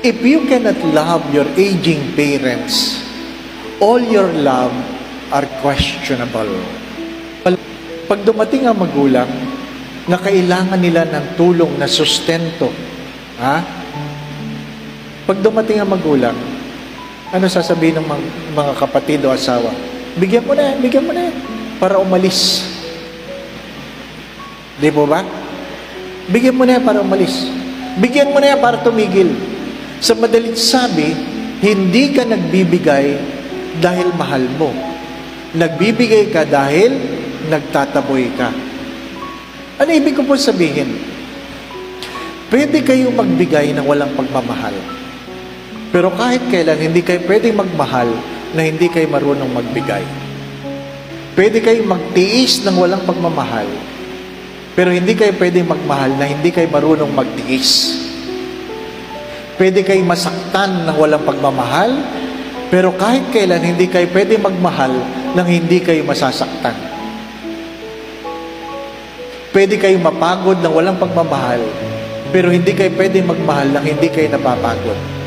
If you cannot love your aging parents, all your love are questionable. Pag dumating ang magulang na kailangan nila ng tulong na sustento, ha? Pag dumating ang magulang, ano sasabihin ng mga, kapatid o asawa? Bigyan mo na yan, bigyan mo na para umalis. Di po ba? Bigyan mo na para umalis. Bigyan mo na yan para tumigil. Sa madalit sabi, hindi ka nagbibigay dahil mahal mo. Nagbibigay ka dahil nagtataboy ka. Ano ibig ko po sabihin? Pwede kayo magbigay ng walang pagmamahal. Pero kahit kailan, hindi kayo pwedeng magmahal na hindi kayo marunong magbigay. Pwede kayo magtiis ng walang pagmamahal, pero hindi kayo pwedeng magmahal na hindi kayo marunong magtiis. Pwede kayo masaktan ng walang pagmamahal, pero kahit kailan hindi kayo pwedeng magmahal nang hindi kayo masasaktan. Pwede kayo mapagod ng walang pagmamahal, pero hindi kayo pwedeng magmahal nang hindi kayo napapagod.